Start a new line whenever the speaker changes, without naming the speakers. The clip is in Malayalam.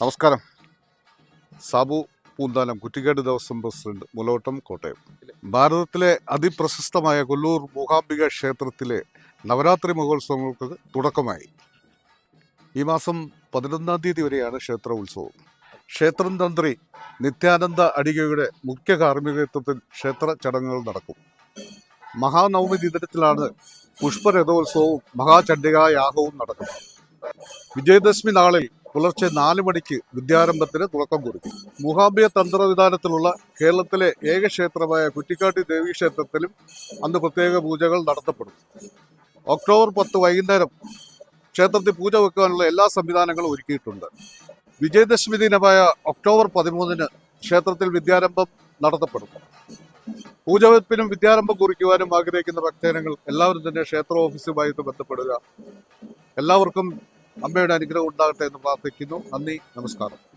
നമസ്കാരം. സാബു പൂന്താനം കുറ്റിക്കാട് ദേവസ്വം പ്രസിഡന്റ് മുലോട്ടം കോട്ടയം. ഭാരതത്തിലെ അതിപ്രശസ്തമായ കൊല്ലൂർ മൂകാംബിക ക്ഷേത്രത്തിലെ നവരാത്രി മഹോത്സവങ്ങൾക്ക് തുടക്കമായി. ഈ മാസം പതിനൊന്നാം തീയതി വരെയാണ് ക്ഷേത്ര ഉത്സവം. ക്ഷേത്രം തന്ത്രി നിത്യാനന്ദ അടികയുടെ മുഖ്യ കാർമ്മികത്വത്തിൽ ക്ഷേത്ര ചടങ്ങുകൾ നടക്കും. മഹാനവമി ദിനത്തിലാണ് പുഷ്പരഥോത്സവവും മഹാചണ്ഡികാ യാഗവും നടക്കുന്നത്. വിജയദശമി നാളിൽ പുലർച്ചെ നാല് മണിക്ക് വിദ്യാരംഭത്തിന് തുടക്കം കുറിക്കും. മുഹാബിയ തന്ത്രവിധാനത്തിലുള്ള കേരളത്തിലെ ഏക ക്ഷേത്രമായ കുറ്റിക്കാട്ടി ദേവീക്ഷേത്രത്തിലും അന്ന് പ്രത്യേക പൂജകൾ നടത്തപ്പെടും. ഒക്ടോബർ പത്ത് വൈകുന്നേരം ക്ഷേത്രത്തിൽ പൂജ വെക്കാനുള്ള എല്ലാ സംവിധാനങ്ങളും ഒരുക്കിയിട്ടുണ്ട്. വിജയദശമി ദിനമായ ഒക്ടോബർ പതിമൂന്നിന് ക്ഷേത്രത്തിൽ വിദ്യാരംഭം നടത്തപ്പെടും. പൂജവെപ്പിനും വിദ്യാരംഭം കുറിക്കുവാനും ആഗ്രഹിക്കുന്ന ഭക്തജനങ്ങൾ എല്ലാവരും തന്നെ ക്ഷേത്ര ഓഫീസുമായിട്ട് ബന്ധപ്പെടുക. എല്ലാവർക്കും അമ്മയുടെ അനുഗ്രഹം ഉണ്ടാകട്ടെ എന്ന് പ്രാർത്ഥിക്കുന്നു. നന്ദി. നമസ്കാരം.